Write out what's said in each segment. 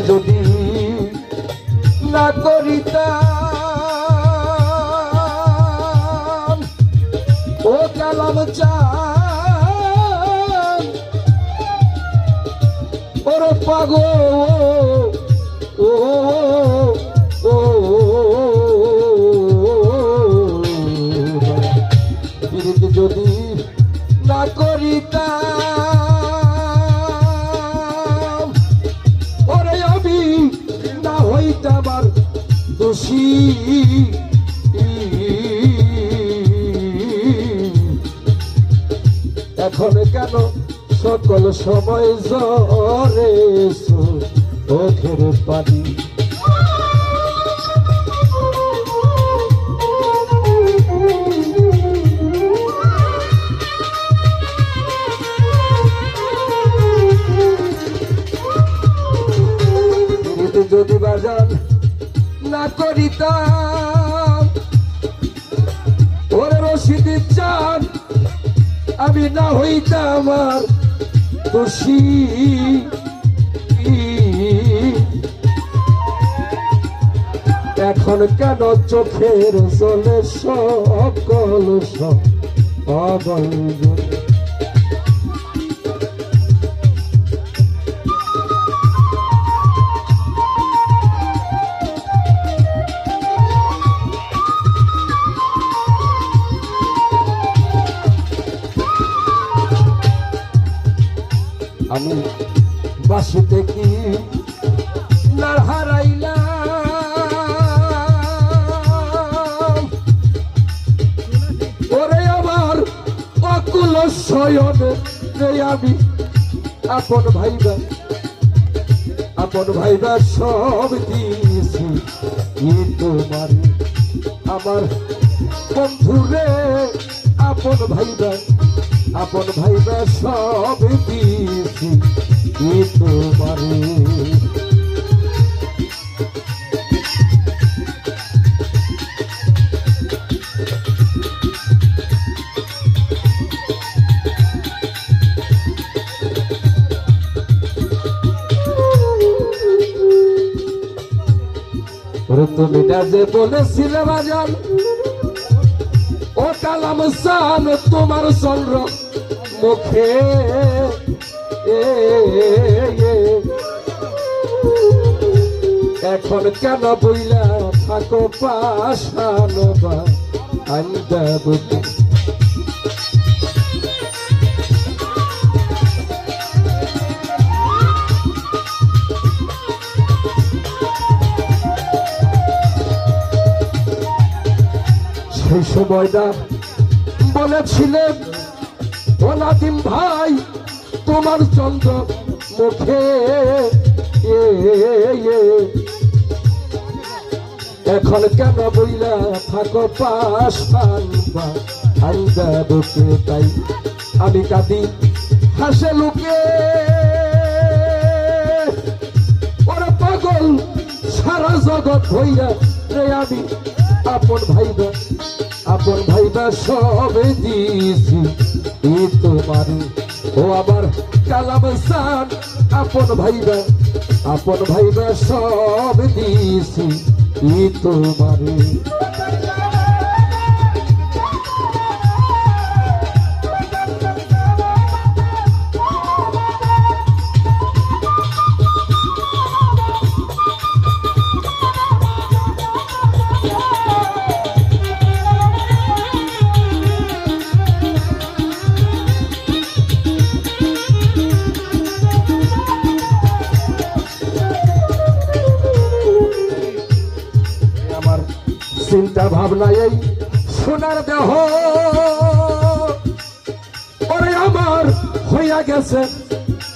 যদি না করিতাম ও কালাম চান? ওর পাগো এখন কেন সকল সময় জরে ওখের পানি? যদি বাজান না করিতাম। ওরে রশিদি চান আমি না হইতাম আর দোষী। এখন কেন চোখের চলে সকল সব পাগল আমি বাসিতে কি হারাইলাম? ওরে আমার অকুল শয়ন রে আমি। আপন ভাইবা আপন ভাইবা সব দিয়েছি। তোমার, আমার বন্ধুরে, আপন ভাইবা আপন ভাইবা সব দিয়েছি। তুমি যে বলেছিলে বাজান ও কালাম সান তোমার চন্দ্র মুখে। এখন কেন বইলা থাকো পাশানো বা? আন্দা বুদ্ধি সেই সময়টা বলেছিলেন ও নাদিম ভাই, তোমার চন্দ্র মুখে এখন কেন বইলা, থাকো পাশ বুকে তাই আমি কাঁদি, হাসে লুকে। ওরা পাগল, সারা জগৎ হইয়া রে আমি আপন ভাইবা আপন ভাইবা সব দিয়েছি। এ তোমার, ও আবার কালাম সান। আপন ভাইবা আপন ভাইবা সব দিয়েছি। ই তোমারে চিন্তা ভাবনা এই সোনার দেহ পরে আমার হইয়া গেছে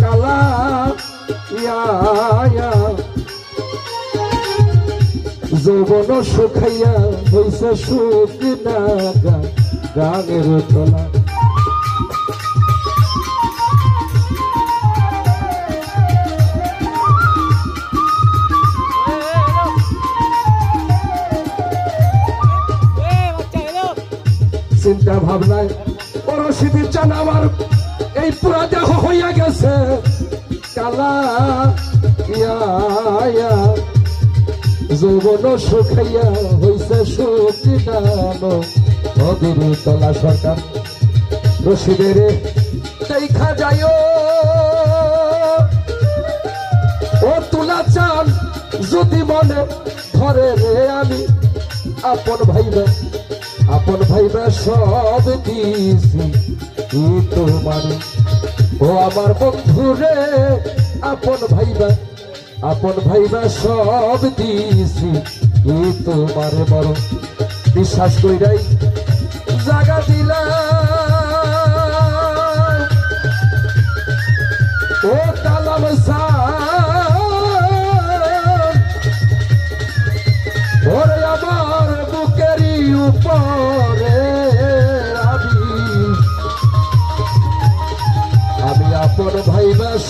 কালা, ইয়া। যৌবন শুকাইয়া হইছে না গানের তোলা চিন্তা ভাবনায় পরশিদি চান আমার এই পুরা দেহ হইয়া গেছে কালা ইয়া। যৌবন শুকাইয়া হইছে নানো নদীর তলা সরকার, রশিদের দেখা যায় ও তুলা চান যদি মনে ধরে রে আমি, আপন ভাইবে আপন ভাইবে সব ই তোমার। ও আমার বন্ধু রে, আপন ভাইবা আপন ভাইবা সব ই তোমার বড় বিশ্বাস কইরাই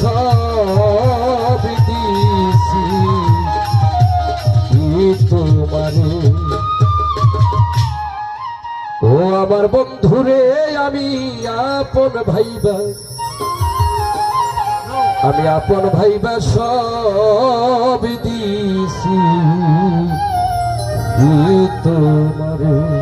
সব দিছি। তোমারে ও আমার বন্ধুরে, আমি আপন ভাইবা। আমি আপন ভাইবা সব দিছি। তোমারে